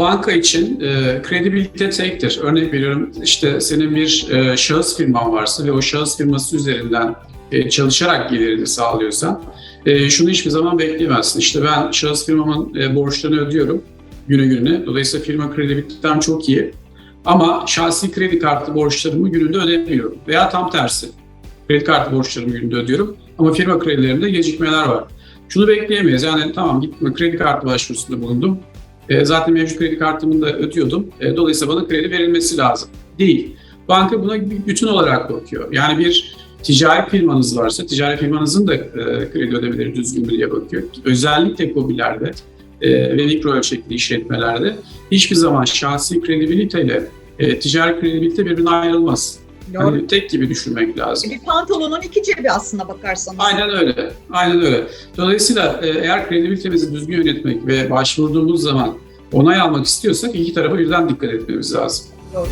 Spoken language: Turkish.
banka için e, kredibilite tektir. Örnek veriyorum işte senin bir e, şahıs firman varsa ve o şahıs firması üzerinden e, çalışarak gelirini sağlıyorsan e, şunu hiçbir zaman bekleyemezsin. İşte ben şahıs firmamın e, borçlarını ödüyorum günü gününe. Dolayısıyla firma kredibilitem çok iyi. Ama şahsi kredi kartı borçlarımı gününde ödemiyorum. Veya tam tersi. Kredi kartı borçlarımı gününde ödüyorum ama firma kredilerimde gecikmeler var. Şunu bekleyemeyiz. Yani tamam gitme kredi kartı başvurusunda bulundum. E, zaten mevcut kredi kartımı da ödüyordum. E, dolayısıyla bana kredi verilmesi lazım. Değil. Banka buna bütün olarak bakıyor. Yani bir ticari firmanız varsa, ticari firmanızın da e, kredi ödemeleri düzgün mü diye bakıyor. Özellikle COBİ'lerde ve mikro ölçekli işletmelerde hiçbir zaman şahsi kredibiliteyle e, ticari kredibilite birbirine ayrılmaz. Hani tek gibi düşünmek lazım. Bir pantolonun iki cebi aslında bakarsanız. Aynen öyle. Aynen öyle. Dolayısıyla e, eğer kredibilitemizi düzgün yönetmek ve başvurduğumuz zaman onay almak istiyorsak iki tarafa birden dikkat etmemiz lazım. Doğru.